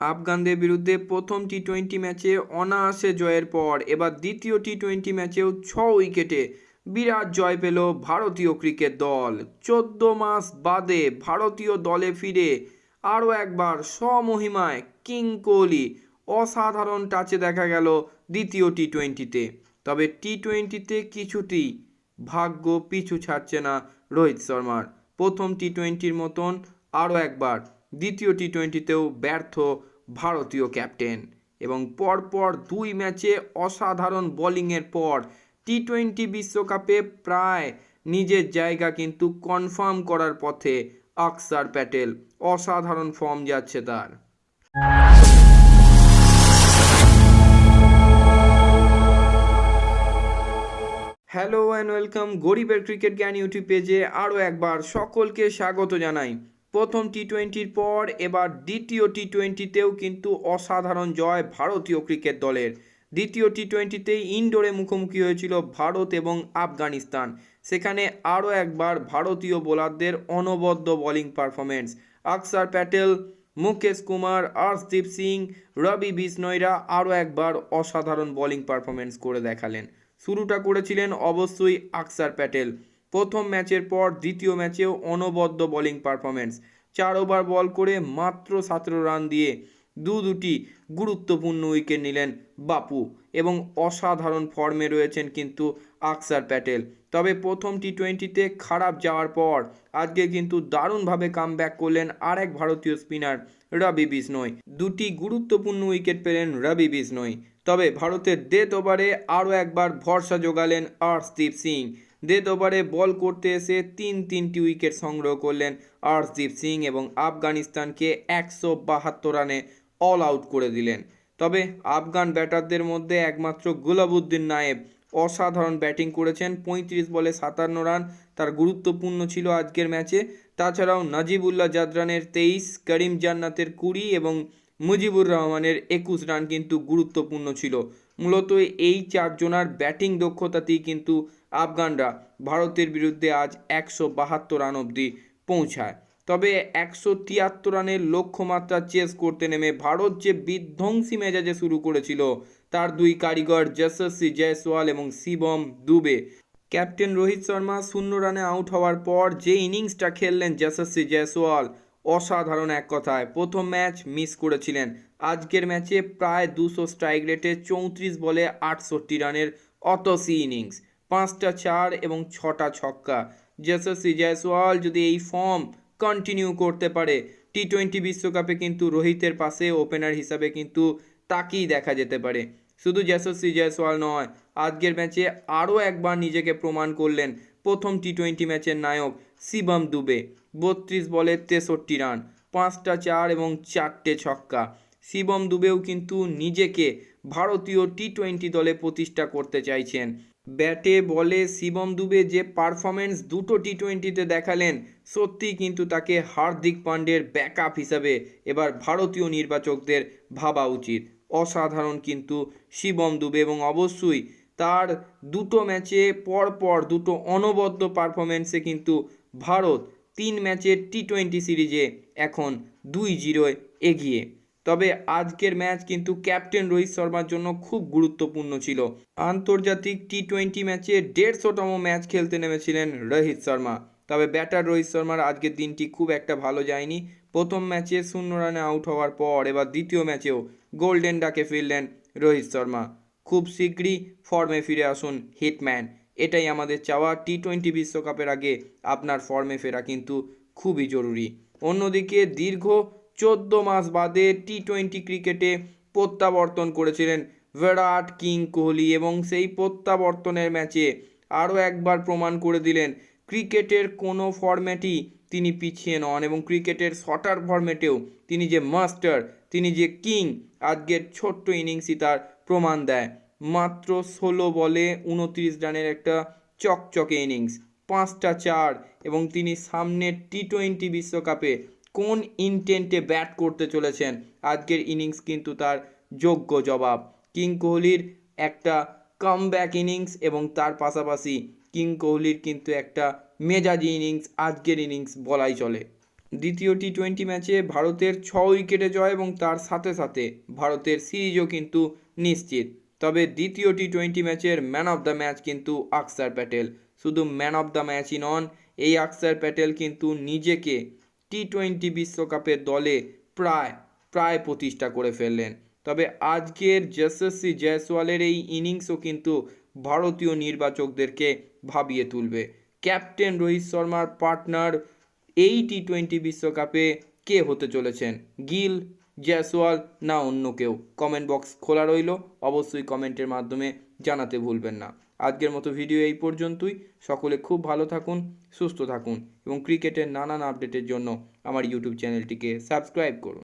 আফগানদের বিরুদ্ধে প্রথম T twenty ম্যাচে অনায়াসে জয়ের পর এবার দ্বিতীয় টি টোয়েন্টি ম্যাচেও ছ উইকেটে বিরাট জয় পেল ভারতীয় ক্রিকেট দল। চোদ্দ মাস বাদে ভারতীয় দলে ফিরে আরও একবার স্বমহিমায় কিং কোহলি অসাধারণ টাচে দেখা গেল দ্বিতীয় টি টোয়েন্টিতে তবে টি টোয়েন্টিতে কিছুতেই ভাগ্য পিছু ছাড়ছে না রোহিত শর্মার। প্রথম টি টোয়েন্টির মতন আরও একবার দ্বিতীয় টি টোয়েন্টিতেও ব্যর্থ ভারতীয় ক্যাপ্টেন এবং পরপর দুই ম্যাচে অসাধারণ বোলিংয়ের পর টি টোয়েন্টি বিশ্বকাপে প্রায় নিজের জায়গা কিন্তু কনফার্ম করার পথে অক্সার প্যাটেল অসাধারণ ফর্ম যাচ্ছে তার। হ্যালো অ্যান্ড ওয়েলকাম গরিবের ক্রিকেট জ্ঞান ইউটিউব পেজে আরও একবার সকলকে স্বাগত জানাই। প্রথম টি টোয়েন্টির পর এবার দ্বিতীয় টি টোয়েন্টিতেও কিন্তু অসাধারণ জয় ভারতীয় ক্রিকেট দলের। দ্বিতীয় টি টোয়েন্টিতেই ইনডোরে মুখোমুখি হয়েছিল ভারত এবং আফগানিস্তান। সেখানে আরও একবার ভারতীয় বোলারদের অনবদ্য বোলিং পারফরমেন্স আকসার প্যাটেল, মুকেশ কুমার, আর্শদীপ সিং, রবি বিষ্ণয়রা আরও একবার অসাধারণ বোলিং পারফরমেন্স করে দেখালেন। শুরুটা করেছিলেন অবশ্যই আকসার প্যাটেল। প্রথম ম্যাচের পর দ্বিতীয় ম্যাচেও অনবদ্য বোলিং পারফরমেন্স চার ওভার বল করে মাত্র সতেরো রান দিয়ে দু দুটি গুরুত্বপূর্ণ উইকেট নিলেন বাপু এবং অসাধারণ ফর্মে রয়েছেন কিন্তু আকসার প্যাটেল। তবে প্রথম টি টোয়েন্টিতে খারাপ যাওয়ার পর আজকে কিন্তু দারুণভাবে কাম করলেন আরেক ভারতীয় স্পিনার রবি বিষ্ণয় দুটি গুরুত্বপূর্ণ উইকেট পেলেন রবি বিষ্ণয় তবে ভারতের ডেথ ওভারে আরও একবার ভরসা জোগালেন আর্শদীপ সিং। ডেথ ওভারে বল করতে এসে তিন তিনটি উইকেট সংগ্রহ করলেন আর্শদীপ সিং এবং আফগানিস্তানকে একশো বাহাত্তর রানে অল আউট করে দিলেন। তবে আফগান ব্যাটারদের মধ্যে একমাত্র গুলাবুদ্দিন নায়েব অসাধারণ ব্যাটিং করেছেন, পঁয়ত্রিশ বলে সাতান্ন রান। তার গুরুত্বপূর্ণ ছিল আজকের ম্যাচে। তাছাড়াও নাজিবুল্লাহ জাদরানের তেইশ, করিম জান্নাতের কুড়ি এবং মুজিবুর রহমানের একুশ রান কিন্তু গুরুত্বপূর্ণ ছিল। মূলত এই চারজনার ব্যাটিং দক্ষতাতেই কিন্তু আফগানরা ভারতের বিরুদ্ধে আজ একশো বাহাত্তর রান অবধি পৌঁছায়। তবে একশো তিয়াত্তর রানের লক্ষ্যমাত্রা চেস করতে নেমে ভারত যে বিধ্বংসী মেজাজে শুরু করেছিল, তার দুই কারিগর যশস্বী জয়সওয়াল এবং শিবম দুবে। ক্যাপ্টেন রোহিত শর্মা শূন্য রানে আউট হওয়ার পর যে ইনিংসটা খেললেন যশস্বী জয়সওয়াল, অসাধারণ এক কথায় প্রথম ম্যাচ মিস করেছিলেন। আজকের ম্যাচে প্রায় দুশো স্ট্রাইক রেটে চৌত্রিশ বলে আটষট্টি রানের অতসি ইনিংস। পাঁচটা চার এবং ছটা ছক্কা। যশস্বী জয়সওয়াল যদি এই ফর্ম কন্টিনিউ করতে পারে টি টোয়েন্টি বিশ্বকাপে কিন্তু রোহিতের পাশে ওপেনার হিসাবে কিন্তু তাকেই দেখা যেতে পারে। শুধু যশস্বী জয়সওয়াল নয়, আজকের ম্যাচে আরও একবার নিজেকে প্রমাণ করলেন প্রথম টি টোয়েন্টি ম্যাচের নায়ক শিবম দুবে। বত্রিশ বলে তেষট্টি রান, পাঁচটা চার এবং চারটে ছক্কা। শিবম দুবেও কিন্তু নিজেকে ভারতীয় টি টোয়েন্টি দলে প্রতিষ্ঠা করতে চাইছেন। ব্যাটে বলে শিবম দুবে যে পারফরমেন্স দুটো টি টোয়েন্টিতে দেখালেন সত্যিই কিন্তু তাকে হার্দিক পান্ডের ব্যাকআপ হিসাবে এবার ভারতীয় নির্বাচকদের ভাবা উচিত। অসাধারণ কিন্তু শিবম দুবে এবং অবশ্যই তার দুটো ম্যাচে পরপর দুটো অনবদ্য পারফরমেন্সে কিন্তু ভারত তিন ম্যাচের টি টোয়েন্টি সিরিজে এখন দুই জিরোয় এগিয়ে। তবে আজকের ম্যাচ কিন্তু ক্যাপ্টেন রোহিত শর্মার জন্য খুব গুরুত্বপূর্ণ ছিল। আন্তর্জাতিক টি টোয়েন্টি ম্যাচে দেড়শোতম ম্যাচ খেলতে নেমেছিলেন রোহিত শর্মা। তবে ব্যাটার রোহিত শর্মার আজকের দিনটি খুব একটা ভালো যায়নি। প্রথম ম্যাচে শূন্য রানে আউট হওয়ার পর এবার দ্বিতীয় ম্যাচেও গোল্ডেন ডাকে ফিরলেন রোহিত শর্মা। খুব শীঘ্রই ফর্মে ফিরে আসুন হিটম্যান। এটাই আমাদের চাওয়া। টি টোয়েন্টি বিশ্বকাপের আগে আপনার ফর্মে ফেরা কিন্তু খুবই জরুরি। অন্যদিকে দীর্ঘ চোদ্দ মাস বাদে টি টোয়েন্টি ক্রিকেটে প্রত্যাবর্তন করেছিলেন বিরাট কিং কোহলি এবং সেই প্রত্যাবর্তনের ম্যাচে আরও একবার প্রমাণ করে দিলেন ক্রিকেটের কোনো ফর্ম্যাটই তিনি পিছিয়ে নন এবং ক্রিকেটের শটার ফর্ম্যাটেও তিনি যে মাস্টার তিনি যে কিং আজকের ছোট্ট ইনিংসই তার প্রমাণ দেয়। মাত্র ষোলো বলে উনত্রিশ রানের একটা চকচকে ইনিংস পাঁচটা চার এবং তিনি সামনের টি টোয়েন্টি বিশ্বকাপে কোন ইনটেন্টে ব্যাট করতে চলেছেন? আজকের ইনিংস কিন্তু তার যোগ্য জবাব। কিং কোহলির একটা কামব্যাক ইনিংস এবং তার পাশাপাশি কিং কোহলির কিন্তু একটা মেজাজি ইনিংস আজকের ইনিংস বলাই চলে। দ্বিতীয় টি টোয়েন্টি ম্যাচে ভারতের ছ উইকেটে জয় এবং তার সাথে সাথে ভারতের সিরিজও কিন্তু নিশ্চিত। তবে দ্বিতীয় টি টোয়েন্টি ম্যাচের ম্যান অফ দ্য ম্যাচ কিন্তু আকসার প্যাটেল। শুধু ম্যান অফ দ্য ম্যাচই নন, এই আকসার প্যাটেল কিন্তু নিজেকে টি টোয়েন্টি বিশ্বকাপের দলে প্রায় প্রায় প্রতিষ্ঠা করে ফেললেন। তবে আজকের যশস্বী জয়সওয়ালের এই ইনিংসও কিন্তু ভারতীয় নির্বাচকদেরকে ভাবিয়ে তুলবে। ক্যাপ্টেন রোহিত শর্মার পার্টনার এই টি টোয়েন্টি বিশ্বকাপে কে হতে চলেছেন? গিল, জয়সওয়াল না অন্য কেউ? কমেন্ট বক্স খোলা রইল। অবশ্যই কমেন্টের মাধ্যমে জানাতে ভুলবেন না। আজকের মতো ভিডিও এই পর্যন্তই। সকলে খুব ভালো থাকুন, সুস্থ থাকুন এবং ক্রিকেটের নানান আপডেটের জন্য আমার ইউটিউব চ্যানেলটিকে সাবস্ক্রাইব করুন।